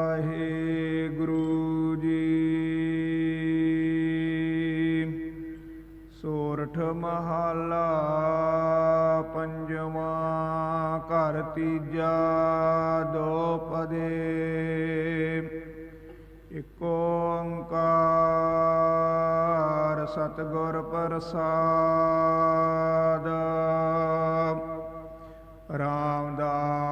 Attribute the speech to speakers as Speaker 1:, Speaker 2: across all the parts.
Speaker 1: ਵਾਹਿਗੁਰੂ ਜੀ। ਸੋਰਠ ਮਹਲਾ ਪੰਜਵਾਂ ਘਰ ਤੀਜਾ ਦੋ ਪਦੇ। ਇਕ ਓੰਕਾਰ ਸਤਿਗੁਰ ਪ੍ਰਸਾਦ।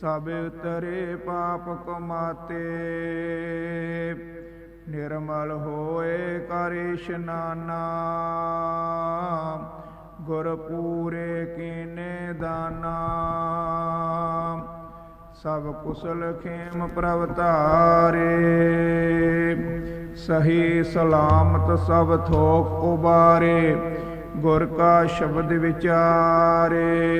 Speaker 1: ਸਭ ਤਰੇ ਪਾਪ ਕਮਾਤੇ। ਨਿਰਮਲ ਹੋਏ ਕਰ ਇਸ਼ਨਾਨਾ ਗੁਰ ਪੂਰੇ ਕੀਨੇ ਦਾਨਾ। ਸਭ ਕੁਸਲ ਖੇਮ ਪ੍ਰਭ ਸਹੀ ਸਲਾਮਤ ਸਭ ਥੋਕ ਉਬਾਰੇ। ਗੁਰ ਕਾ ਸ਼ਬਦ ਵਿਚਾਰੇ।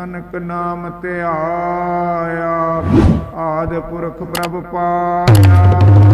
Speaker 1: ਨਾਨਕ ਨਾਮ ਧਿਆਇਆ ਆਦ ਪੁਰਖ ਪ੍ਰਭ ਪਾਇਆ।